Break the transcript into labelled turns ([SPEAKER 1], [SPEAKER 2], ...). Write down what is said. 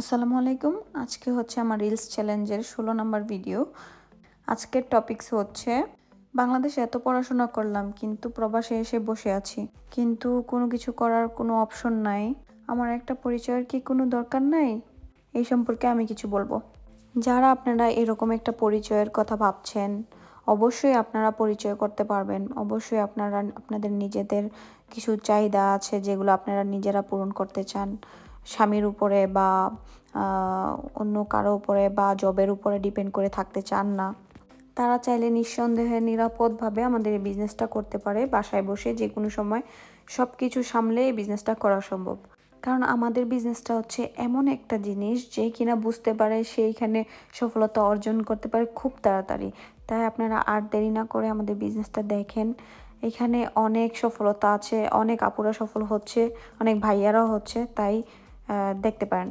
[SPEAKER 1] আসসালামু আলাইকুম। আজকে হচ্ছে আমার রিলস চ্যালেঞ্জের ষোলো নম্বর ভিডিও আজকের টপিকস হচ্ছে, বাংলাদেশে এত পড়াশোনা করলাম, কিন্তু প্রবাসে এসে বসে আছি। কিন্তু কোনো কিছু করার কোনো অপশন নাই। আমার একটা পরিচয়ের কি কোনো দরকার নাই? এই সম্পর্কে আমি কিছু বলব। যারা আপনারা এরকম একটা পরিচয়ের কথা ভাবছেন অবশ্যই আপনারা পরিচয় করতে পারবেন। অবশ্যই আপনারা আপনাদের নিজেদের কিছু চাহিদা আছে যেগুলো আপনারা নিজেরা পূরণ করতে চান। স্বামীর উপরে বা অন্য কারও উপরে বা জবের উপরে ডিপেন্ড করে থাকতে চান না। তারা চাইলে নিঃসন্দেহে নিরাপদভাবে আমাদের এই বিজনেসটা করতে পারে। বাসায় বসে যে কোনো সময় সব কিছু সামলে এই বিজনেসটা করা সম্ভব। কারণ আমাদের বিজনেসটা হচ্ছে এমন একটা জিনিস যে কিনা বুঝতে পারে সেইখানে সফলতা অর্জন করতে পারে খুব তাড়াতাড়ি। তাই আপনারা আর দেরি না করে আমাদের বিজনেসটা দেখেন। এখানে অনেক সফলতা আছে, অনেক আপুরা সফল হচ্ছে, অনেক ভাইয়ারাও হচ্ছে, তাই দেখতে পারেন।